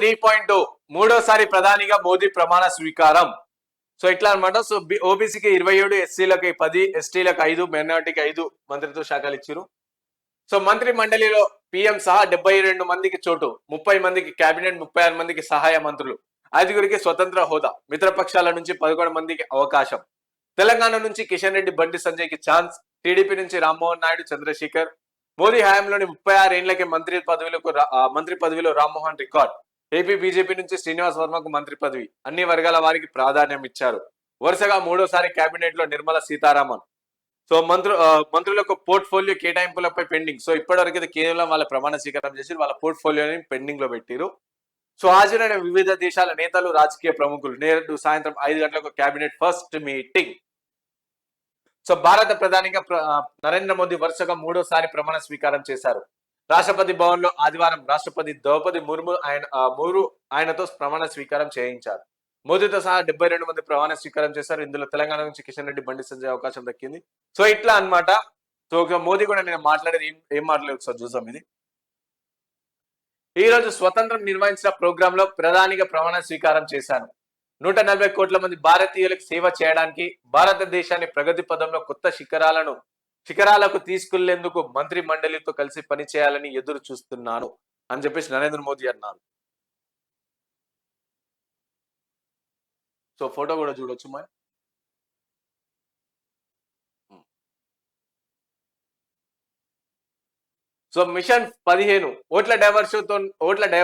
Three point మూడోసారి ప్రధానిగా మోదీ ప్రమాణ స్వీకారం. సో ఇట్లా అనమాట సో ఓబీసీకి ఇరవై ఏడు ఎస్సీలకు పది ఎస్టీలకు ఐదు మైనార్టీకి ఐదు మంత్రిత్వ శాఖలు ఇచ్చారు సో మంత్రి మండలిలో పిఎం సహా డెబ్బై రెండు మందికి చోటు ముప్పై మందికి కేబినెట్ ముప్పై ఆరు మందికి సహాయ మంత్రులు ఐదుగురికి స్వతంత్ర హోదా మిత్రపక్షాల నుంచి పదకొండు మందికి అవకాశం. తెలంగాణ నుంచి కిషన్ రెడ్డి బండి సంజయ్కి ఛాన్స్ టీడీపీ నుంచి రామ్మోహన్ నాయుడు చంద్రశేఖర్. మోదీ హయాంలోని ముప్పై ఆరు ఏళ్ళకే మంత్రి పదవిలకు మంత్రి పదవిలో రామ్మోహన్ రికార్డ్. ఏపీ బీజేపీ నుంచి శ్రీనివాస్ వర్మకు మంత్రి పదవి. అన్ని వర్గాల వారికి ప్రాధాన్యం ఇచ్చారు. వరుసగా మూడోసారి కేబినెట్లో నిర్మల సీతారామన్. సో మంత్రు మంత్రులకు పోర్ట్ఫోలియో కేటాయింపులపై పెండింగ్. సో ఇప్పటివరకు అయితే కేవలం వాళ్ళ ప్రమాణ స్వీకారం చేసి వాళ్ళ పోర్ట్ఫోలియోని పెండింగ్లో పెట్టారు సో హాజరైన వివిధ దేశాల నేతలు రాజకీయ ప్రముఖులు నేడు సాయంత్రం ఐదు గంటలకు కేబినెట్ ఫస్ట్ మీటింగ్. సో భారత ప్రధానిగా నరేంద్ర మోదీ వరుసగా మూడోసారి ప్రమాణ స్వీకారం చేశారు. రాష్ట్రపతి భవన్లో ఆదివారం రాష్ట్రపతి ద్రౌపది ముర్ము ఆయన ముర్ము ఆయనతో ప్రమాణ స్వీకారం చేయించారు. మోదీతో సహా డెబ్బై రెండు మంది ప్రమాణ స్వీకారం చేశారు. ఇందులో తెలంగాణ నుంచి కిషన్ రెడ్డి బండి సంజయ్ అవకాశం దక్కింది. సో ఇట్లా అనమాట సో మోదీ కూడా నేను మాట్లాడేది ఏం ఏం మాట్లాడలేదు సార్ చూసాం ఇది. ఈ రోజు స్వతంత్రం నిర్వహించిన ప్రోగ్రామ్లో ప్రధానిగా ప్రమాణ స్వీకారం చేశాను నూట నలభై కోట్ల మంది భారతీయులకు సేవ చేయడానికి భారతదేశాన్ని ప్రగతి పదంలో కొత్త శిఖరాలను శిఖరాలకు తీసుకెళ్ళేందుకు మంత్రి మండలితో కలిసి పనిచేయాలని ఎదురు చూస్తున్నాను అని చెప్పేసి నరేంద్ర మోదీ అన్నారు. సో ఫోటో కూడా చూడొచ్చు మరి. సో మిషన్ పదిహేను ఓట్ల డైవర్షన్తో ఓట్ల డైవర్